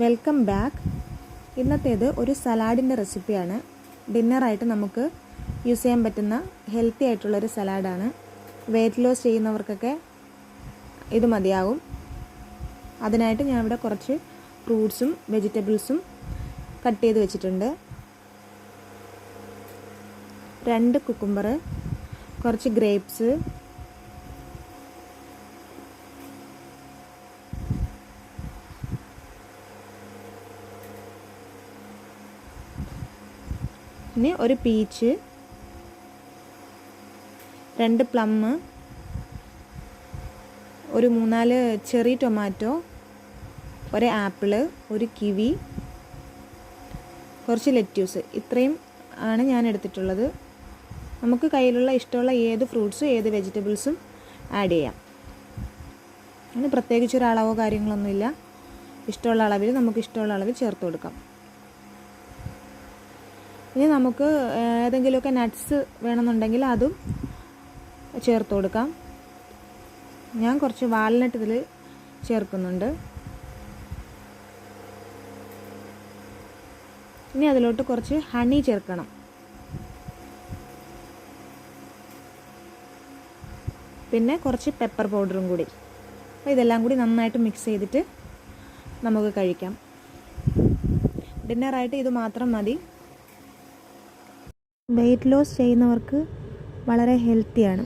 Welcome back ഇന്നത്തേത് ഒരു സലാഡിന്റെ റെസിപ്പിയാണ്. ഡിന്നറായിട്ട് നമുക്ക് യൂസ് ചെയ്യാൻ പറ്റുന്ന ഹെൽത്തി ആയിട്ടുള്ളൊരു സലാഡാണ്. വെയ്റ്റ് ലോസ് ചെയ്യുന്നവർക്കൊക്കെ ഇത് മതിയാകും അതിനായിട്ട് ഞാൻ ഇവിടെ കുറച്ച് ഫ്രൂട്ട്സും വെജിറ്റബിൾസും കട്ട് ചെയ്ത് വെച്ചിട്ടുണ്ട്. രണ്ട് കുക്കുംബർ കുറച്ച് ഗ്രേപ്സ് ഇനി ഒരു പീച്ച്. രണ്ട് പ്ലം. ഒരു മൂന്നാൽ ചെറി ടൊമാറ്റോ. ഒരു ആപ്പിൾ. ഒരു കിവി. കുറച്ച് ലെറ്റ്യൂസ്. ഇത്രയും ആണ് ഞാൻ എടുത്തിട്ടുള്ളത്. നമുക്ക് കയ്യിലുള്ള ഇഷ്ടമുള്ള ഏത് ഫ്രൂട്ട്സും ഏത് വെജിറ്റബിൾസും ആഡ് ചെയ്യാം. അതിന് പ്രത്യേകിച്ച് ഒരു അളവോ കാര്യങ്ങളൊന്നുമില്ല. ഇഷ്ടമുള്ള അളവിൽ നമുക്ക് ഇഷ്ടമുള്ള അളവിൽ ചേർത്ത് കൊടുക്കാം. ഇനി നമുക്ക് ഏതെങ്കിലുമൊക്കെ നട്ട്സ് വേണമെന്നുണ്ടെങ്കിൽ അതും ചേർത്ത് കൊടുക്കാം. ഞാൻ കുറച്ച് വാൽനട്ട് ഇതിൽ ചേർക്കുന്നുണ്ട്. ഇനി അതിലോട്ട് കുറച്ച് ഹണി ചേർക്കണം. പിന്നെ കുറച്ച് പെപ്പർ പൗഡറും കൂടി. അപ്പോൾ ഇതെല്ലാം കൂടി നന്നായിട്ട് മിക്സ് ചെയ്തിട്ട് നമുക്ക് കഴിക്കാം. ഡിന്നറായിട്ട് ഇത് മാത്രം മതി. വെയ്റ്റ് ലോസ് ചെയ്യുന്നവർക്ക് വളരെ ഹെൽത്തിയാണ്.